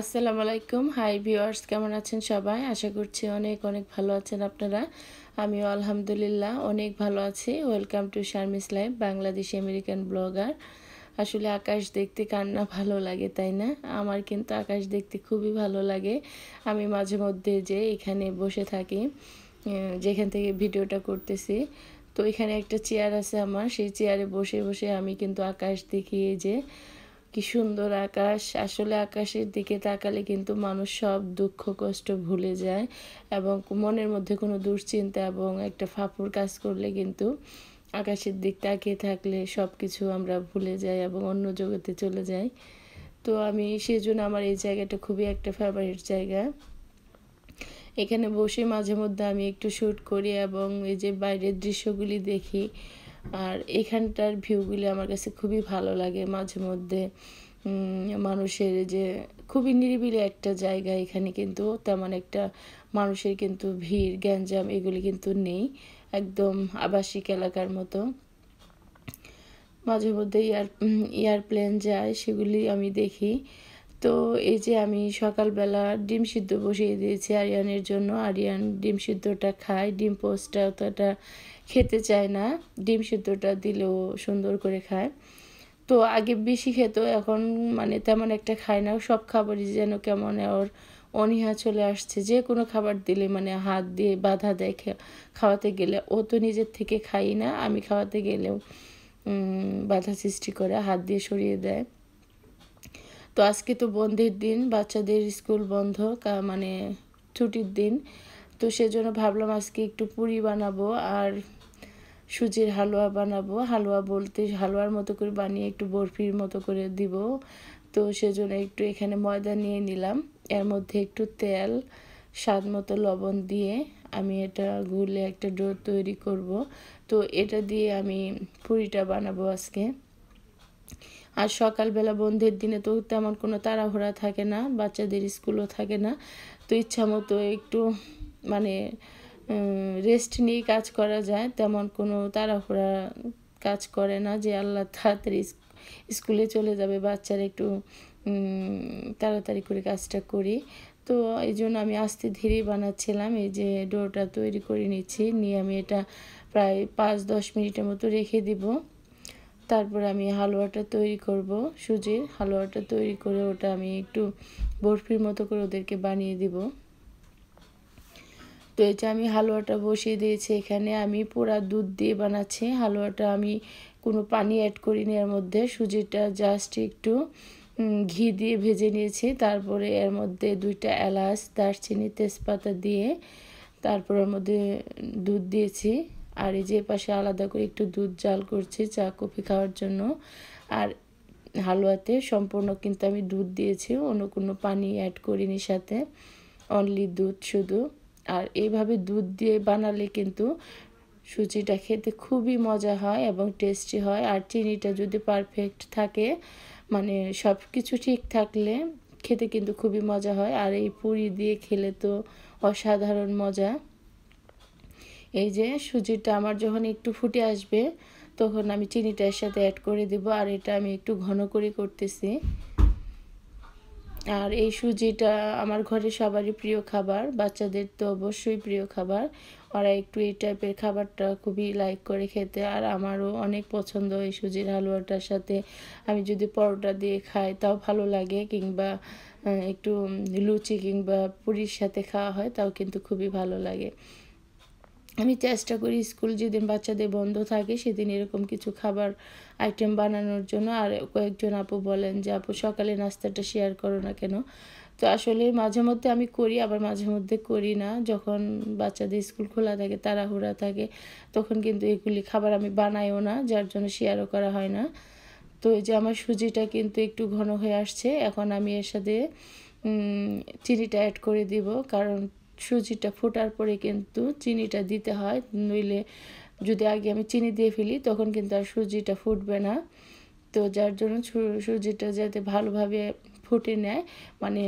আসসালামু আলাইকুম। Hi viewers কেমন আছেন সবাই? আশা করছি অনেক অনেক ভালো আছেন আপনারা। আমিও আলহামদুলিল্লাহ অনেক ভালো আছি। Welcome to Sharmi's live Bangladeshi American blogger আসলে আকাশ দেখতে কান্না ভালো লাগে, তাই না? আমার কিন্তু আকাশ দেখতে খুবই ভালো লাগে। আমি মাঝে মধ্যে যে এখানে বসে থাকি যেখান থেকে ভিডিওটা করতেছি, তো এখানে একটা চেয়ার আছে আমার। সেই চেয়ারে বসে বসে আমি কিন্তু আকাশ দেখি যে কি সুন্দর আকাশ। আসলে আকাশের দিকে তাকালে কিন্তু মানুষ সব দুঃখ, কষ্ট ভুলে যায় এবং মনের মধ্যে কোনো দুশ্চিন্তা এবং একটা ফাঁপুর কাজ করলে কিন্তু আকাশের দিক তাকিয়ে থাকলে সব কিছু আমরা ভুলে যাই এবং অন্য জগতে চলে যাই। তো আমি সেই জন্য আমার এই জায়গাটা খুবই একটা ফেভারিট জায়গা। এখানে বসে মাঝে মধ্যে আমি একটু শ্যুট করি এবং এই যে বাইরের দৃশ্যগুলি দেখি। আর এখানটার ভিউগুলি আমার কাছে খুবই ভালো লাগে। মাঝে মধ্যে মানুষের যে খুবই নিরিবিলি একটা জায়গা এখানে কিন্তু তেমন একটা মানুষের কিন্তু ভিড়, গ্যাঞ্জাম এগুলি কিন্তু নেই, একদম আবাসিক এলাকার মতো। মাঝে মধ্যে এয়ার এয়ারপ্লেন যায়, সেগুলি আমি দেখি। তো এই যে আমি সকালবেলা ডিম সিদ্ধ বসিয়ে দিয়েছি আরিয়ানের জন্য। আরিয়ান ডিম সিদ্ধটা খায়, ডিম পোস্টটা অতটা খেতে চায় না, ডিম সিদ্ধটা দিলেও সুন্দর করে খায়। তো আগে বেশি খেত, এখন মানে তেমন একটা খায় না। সব খাবারই যেন কেমন ওর অনীহা চলে আসছে। যে কোনো খাবার দিলে মানে হাত দিয়ে বাধা দেয় খাওয়াতে গেলে। ও তো নিজের থেকে খাই না, আমি খাওয়াতে গেলেও বাধা সৃষ্টি করে, হাত দিয়ে সরিয়ে দেয়। তো আজকে তো বন্ধের দিন, বাচ্চাদের স্কুল বন্ধ মানে ছুটির দিন। তো সেজন্য ভাবলাম আজকে একটু পুরি বানাবো। আর সুজির হালুয়া বানাবো। হালুয়া বলতে হালুয়ার মতো করে বানিয়ে একটু বরফির মতো করে দিব। তো সেজন্য একটু এখানে ময়দা নিয়ে নিলাম। এর মধ্যে একটু তেল, স্বাদ মতো লবণ দিয়ে আমি এটা গুলে একটা ডো তৈরি করব। তো এটা দিয়ে আমি পুরিটা বানাবো আজকে। আর সকালবেলা বন্ধের দিনে তো তেমন কোনো তাড়াহুড়া থাকে না, বাচ্চাদের স্কুলও থাকে না। তো ইচ্ছা মতো একটু মানে রেস্ট নিয়ে কাজ করা যায়, তেমন কোনো তাড়াহুড়া কাজ করে না যে আল্লাহ তাড়াতাড়ি স্কুলে চলে যাবে, বাচ্চারা একটু তাড়াতাড়ি করে কাজটা করি। তো এই জন্য আমি আস্তে ধীরে বানাচ্ছিলাম, এই যে ডোটা তৈরি করে নিচ্ছি, নিয়ে আমি এটা প্রায় পাঁচ দশ মিনিটের মতো রেখে দিব। তারপর আমি হালুয়াটা তৈরি করব, সুজির হালুয়াটা তৈরি করে ওটা আমি একটু বরফির মতো করে ওদেরকে বানিয়ে দিব। তো এটা আমি হালুয়াটা বসিয়ে দিয়েছি এখানে, আমি পুরা দুধ দিয়ে বানাচ্ছি। হালুয়াটা আমি কোনো পানি অ্যাড করিনি, এর মধ্যে সুজিটা জাস্ট একটু ঘি দিয়ে ভেজে নিয়েছি। তারপরে এর মধ্যে দুইটা এলাচ, দারচিনি, তেজপাতা দিয়ে তারপর এর মধ্যে দুধ দিয়েছি। আর এই যে পাশে আলাদা করে একটু দুধ জাল করছি চা, কফি খাওয়ার জন্য। আর হালুয়াতে সম্পূর্ণ কিন্তু আমি দুধ দিয়েছি, অন্য কোনো পানি অ্যাড করিনি সাথে। অনলি দুধ শুধু। আর এইভাবে দুধ দিয়ে বানালে কিন্তু সুজিটা খেতে খুবই মজা হয় এবং টেস্টি হয়। আর চিনিটা যদি পারফেক্ট থাকে মানে সব কিছু ঠিক থাকলে খেতে কিন্তু খুবই মজা হয়। আর এই পুরি দিয়ে খেলে তো অসাধারণ মজা। এই যে সুজিটা আমার যখন একটু ফুটে আসবে, তখন আমি চিনিটার সাথে অ্যাড করে দেব। আর এটা আমি একটু ঘন করে করতেছি। আর এই সুজিটা আমার ঘরে সবারই প্রিয় খাবার, বাচ্চাদের তো অবশ্যই প্রিয় খাবার। ওরা একটু এই টাইপের খাবারটা খুবই লাইক করে খেতে, আর আমারও অনেক পছন্দ এই সুজির হালুয়াটার সাথে। আমি যদি পরোটা দিয়ে খাই, তাও ভালো লাগে, কিংবা একটু লুচি কিংবা পুরীর সাথে খাওয়া হয়, তাও কিন্তু খুবই ভালো লাগে। আমি চেষ্টা করি স্কুল যেদিন বাচ্চাদের বন্ধ থাকে সেদিন এরকম কিছু খাবার আইটেম বানানোর জন্য। আর কয়েকজন আপু বলেন যে, আপু, সকালে নাস্তাটা শেয়ার করো না কেন? তো আসলে মাঝে মধ্যে আমি করি, আবার মাঝে মধ্যে করি না। যখন বাচ্চাদের স্কুল খোলা থাকে, তাড়াহুড়া থাকে, তখন কিন্তু এগুলি খাবার আমি বানাইও না, যার জন্য শেয়ারও করা হয় না। তো এই যে আমার সুজিটা কিন্তু একটু ঘন হয়ে আসছে, এখন আমি এর সাথে চিনিটা অ্যাড করে দিব। কারণ সুজিটা ফোটার পরে কিন্তু চিনিটা দিতে হয়। নইলে যদি আগে আমি চিনি দিয়ে ফেলি, তখন কিন্তু আর সুজিটা ফুটবে না। তো যার জন্য সুজিটা যাতে ভালোভাবে ফুটে নেয় মানে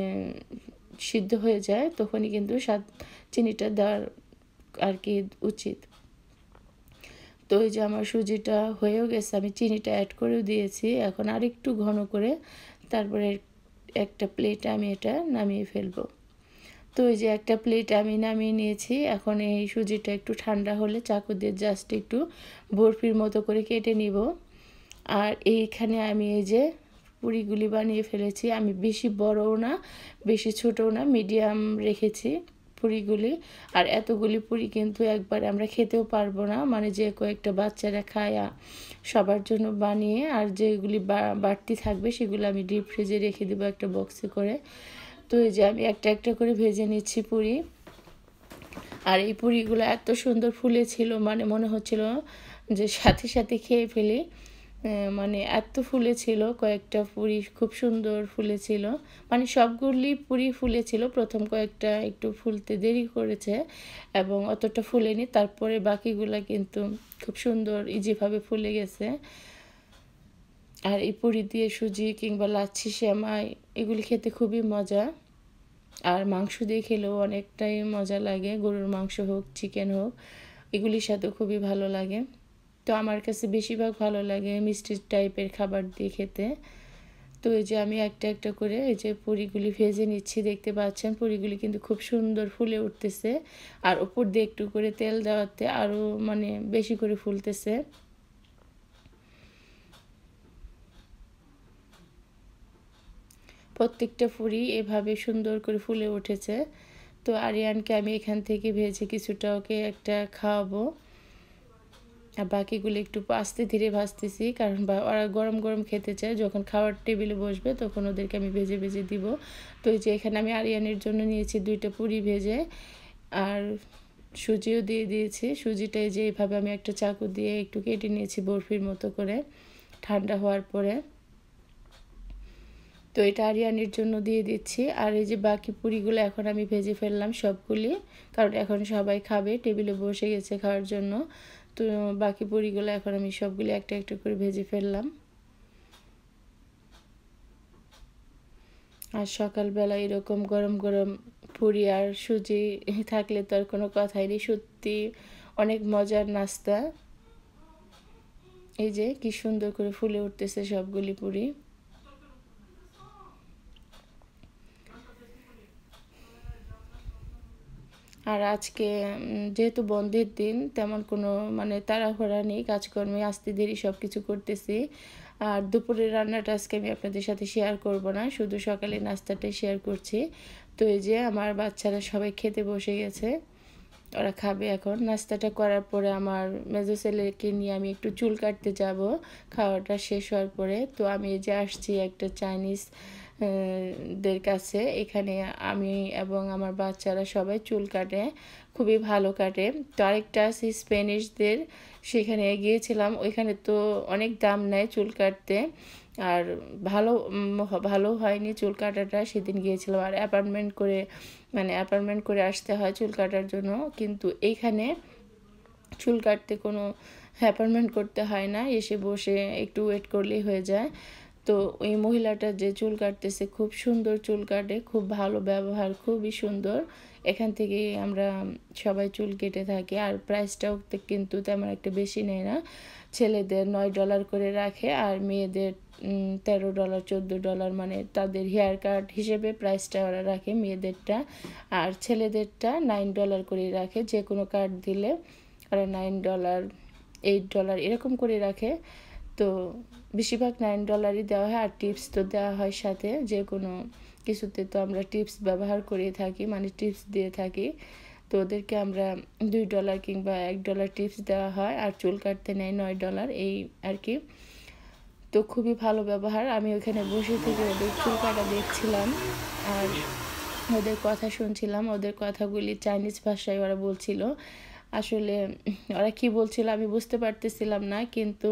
সিদ্ধ হয়ে যায়, তখনই কিন্তু স্বাদ, চিনিটা দেওয়ার আর কি উচিত। তো ওই যে আমার সুজিটা হয়েও গেছে, আমি চিনিটা অ্যাড করেও দিয়েছি। এখন আরেকটু ঘন করে, তারপরে একটা প্লেটে আমি এটা নামিয়ে ফেলব। তো এই যে একটা প্লেট আমি নামিয়ে নিয়েছি। এখন এই সুজিটা একটু ঠান্ডা হলে চাকু দিয়ে জাস্ট একটু বরফির মতো করে কেটে নিব। আর এইখানে আমি এই যে পুরিগুলি বানিয়ে ফেলেছি। আমি বেশি বড়ও না, বেশি ছোটও না মিডিয়াম রেখেছি পুরিগুলি। আর এতগুলি পুরি কিন্তু একবার আমরা খেতেও পারব না। মানে যে কয়েকটা বাচ্চারা খায় সবার জন্য বানিয়ে আর যেগুলি বাড়তি থাকবে সেগুলো আমি ডিপ ফ্রিজে রেখে দেবো একটা বক্সে করে। তো এই যে আমি একটা একটা করে ভেজে নিচ্ছি পুরি। আর এই পুরিগুলো এত সুন্দর ফুলেছিল মানে মনে হচ্ছিল যে সাথে সাথে খেয়ে ফেলি। মানে এত ফুলেছিল, কয়েকটা পুরি খুব সুন্দর ফুলেছিল। মানে সবগুলি পুরি ফুলেছিল, প্রথম কয়েকটা একটু ফুলতে দেরি করেছে এবং অতটা ফুলেনি, তারপরে বাকিগুলো কিন্তু খুব সুন্দর ইজিভাবে ফুলে গেছে। আর এই পুরি দিয়ে সুজি কিংবা লাচ্ছি শ্যামাই এগুলি খেতে খুবই মজা। আর মাংস দিয়ে খেলেও অনেকটাই মজা লাগে। গরুর মাংস হোক চিকেন হোক, এগুলির সাথেও খুবই ভালো লাগে। তো আমার কাছে বেশিরভাগ ভালো লাগে মিষ্টি টাইপের খাবার দিয়ে খেতে। তো এই যে আমি একটা একটা করে এই যে পুরিগুলি ভেজে নিচ্ছি, দেখতে পাচ্ছেন? পুরিগুলি কিন্তু খুব সুন্দর ফুলে উঠতেছে। আর ওপর দিয়ে একটু করে তেল দেওয়াতে আরও মানে বেশি করে ফুলতেছে। প্রত্যেকটা ফুরি এভাবে সুন্দর করে ফুলে উঠেছে। তো আরিয়ানকে আমি এখান থেকে ভেজে কিছুটা ওকে একটা খাওয়াবো। আর বাকিগুলো একটু আস্তে ধীরে ভাজতেছি, কারণ বা ওরা গরম গরম খেতে চায়। যখন খাওয়ার টেবিলে বসবে তখন ওদেরকে আমি ভেজে ভেজে দিব। তো এই যে এখানে আমি আরিয়ানের জন্য নিয়েছি দুইটা পুরি ভেজে। আর সুজিও দিয়ে দিয়েছি। সুজিটাই যে এইভাবে আমি একটা চাকু দিয়ে একটু কেটে নিয়েছি বরফির মতো করে। ঠান্ডা হওয়ার পরে। তো এটা আরিয়ানির জন্য দিয়ে দিচ্ছি। আর এই যে বাকি পুরিগুলো এখন আমি ভেজে ফেললাম সবগুলি, কারণ এখন সবাই খাবে, টেবিলে বসে গেছে খাওয়ার জন্য। তো বাকি পুরিগুলো এখন আমি সবগুলি একটা একটা করে ভেজে ফেললাম। আর সকালবেলা এরকম গরম গরম পুরি আর সুজি থাকলে তো আর কোনো কথাই নেই, সত্যি অনেক মজার নাস্তা। এই যে কি সুন্দর করে ফুলে উঠতেছে সবগুলি পুরি। আর আজকে যেহেতু বন্ধের দিন, তেমন কোনো মানে তাড়াহুড়া নেই, কাজকর্মে আসতে দেরি সব কিছু করতেছি। আর দুপুরের রান্নাটা আজকে আমি আপনাদের সাথে শেয়ার করব না, শুধু সকালে নাস্তাটাই শেয়ার করছি। তো এই যে আমার বাচ্চারা সবাই খেতে বসে গেছে, ওরা খাবে এখন। নাস্তাটা করার পরে আমার মেজো ছেলেকে নিয়ে আমি একটু চুল কাটতে যাব, খাওয়াটা শেষ হওয়ার পরে। তো আমি এই যে আসছি একটা চাইনিজ দের কাছে। এখানে আমি এবং আমার বাচ্চারা সবাই চুল কাটে, খুবই ভালো কাটে। তো আরেকটা আছে স্প্যানিশদের, সেখানে গিয়েছিলাম। ওইখানে তো অনেক দাম নেয় চুল কাটতে। আর ভালো ভালো হয়নি চুল কাটাটা, সেদিন গিয়েছিলাম। আর অ্যাপার্টমেন্ট করে মানে অ্যাপার্টমেন্ট করে আসতে হয় চুল কাটার জন্য। কিন্তু এইখানে চুল কাটতে কোনো অ্যাপার্টমেন্ট করতে হয় না। এসে বসে একটু ওয়েট করলেই হয়ে যায়। তো ওই মহিলাটা যে চুল কাটতেছে, খুব সুন্দর চুল কাটে, খুব ভালো ব্যবহার, খুবই সুন্দর। এখান থেকে আমরা সবাই চুল কেটে থাকি। আর প্রাইসটাও কিন্তু তেমন একটা বেশি নেয় না। ছেলেদের নয় ডলার করে রাখে আর মেয়েদের তেরো ডলার চোদ্দ ডলার মানে তাদের হেয়ার কাট হিসেবে প্রাইসটা ওরা রাখে মেয়েদেরটা। আর ছেলেদেরটা নাইন ডলার করে রাখে। যে কোনো কার্ড দিলে ওরা নাইন ডলার এইট ডলার এরকম করে রাখে। তো বেশিরভাগ নাইন ডলারই দেওয়া হয়, আর টিপস তো দেওয়া হয় সাথে, যে কোনো কিছুতে তো আমরা টিপস ব্যবহার করে থাকি মানে টিপস দিয়ে থাকি। তো ওদেরকে আমরা দুই ডলার কিংবা এক ডলার টিপস দেওয়া হয়, আর চুল কাটতে নেয় নয় ডলার এই আর কি। তো খুবই ভালো ব্যবহার, আমি ওখানে বসে থেকে ওদের চুল কাটা দেখছিলাম, আর ওদের কথা শুনছিলাম, ওদের কথাগুলি চাইনিজ ভাষায় ওরা বলছিল। আসলে ওরা কি বলছিল আমি বুঝতে পারতেছিলাম না, কিন্তু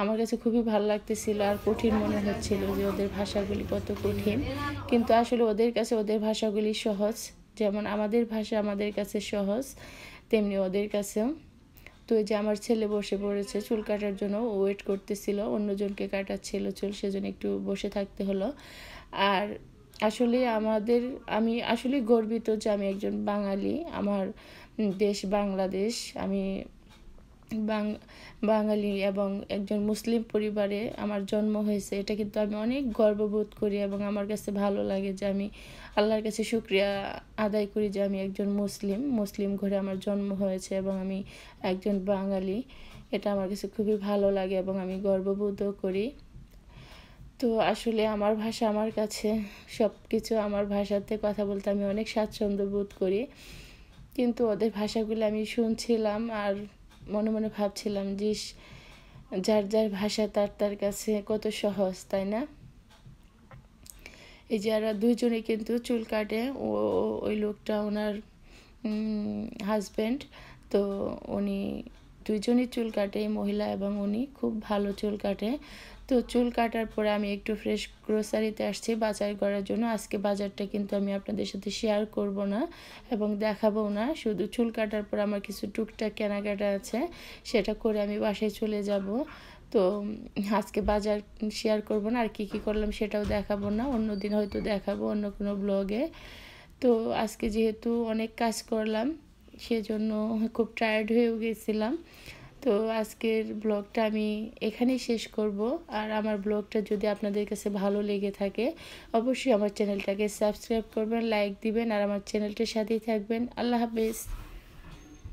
আমার কাছে খুবই ভালো লাগতেছিল আর কঠিন মনে হচ্ছিল যে ওদের ভাষাগুলি কত কঠিন। কিন্তু আসলে ওদের কাছে ওদের ভাষাগুলি সহজ, যেমন আমাদের ভাষা আমাদের কাছে সহজ, তেমনি ওদের কাছেও। তো যে আমার ছেলে বসে পড়েছে, চুল কাটার জন্য ওয়েট করতেছিল, অন্যজনকে কাটাচ্ছিল চুল, সেজন্য একটু বসে থাকতে হলো। আর আসলে আমাদের, আমি আসলে গর্বিত যে আমি একজন বাঙালি, আমার দেশ বাংলাদেশ। আমি বাঙালি এবং একজন মুসলিম পরিবারে আমার জন্ম হয়েছে। এটা কিন্তু আমি অনেক গর্ববোধ করি এবং আমার কাছে ভালো লাগে যে আমি আল্লাহর কাছে শুক্রিয়া আদায় করি যে আমি একজন মুসলিম। মুসলিম ঘরে আমার জন্ম হয়েছে এবং আমি একজন বাঙালি। এটা আমার কাছে খুবই ভালো লাগে এবং আমি গর্ববোধও করি। তো আসলে আমার ভাষা আমার কাছে সব কিছু আমার ভাষাতে কথা বলতে আমি অনেক স্বাচ্ছন্দ্য বোধ করি। কিন্তু ওদের ভাষাগুলো আমি শুনছিলাম আর মনে মনে ভাবছিলাম যে যার যার ভাষা তার তার কাছে কত সহজ, তাই না? এই যারা দুইজনে কিন্তু চুল কাটে, ও, ওই লোকটা ওনার হাজব্যান্ড তো উনি দুইজনই চুল কাটে, এই মহিলা এবং উনি। খুব ভালো চুল কাটে। তো চুল কাটার পরে আমি একটু ফ্রেশ গ্রোসারিতে আসছি বাজার করার জন্য। আজকে বাজারটা কিন্তু আমি আপনাদের সাথে শেয়ার করব না এবং দেখাবো না। শুধু চুল কাটার পর আমার কিছু টুকটাক কেনাকাটা আছে, সেটা করে আমি বাসায় চলে যাব। তো আজকে বাজার শেয়ার করব না, আর কি কি করলাম সেটাও দেখাবো না। অন্য দিন হয়তো দেখাবো অন্য কোনো ব্লগে তো আজকে যেহেতু অনেক কাজ করলাম সেজন্য খুব টায়ার্ড হয়েও গেছিলাম। তো আজকের ব্লগটা আমি এখানেই শেষ করব। আর আমার ব্লগটা যদি আপনাদের কাছে ভালো লেগে থাকে, অবশ্যই আমার চ্যানেলটাকে সাবস্ক্রাইব করবেন লাইক দিবেন, আর আমার চ্যানেলটির সাথেই থাকবেন। আল্লাহ হাফেজ।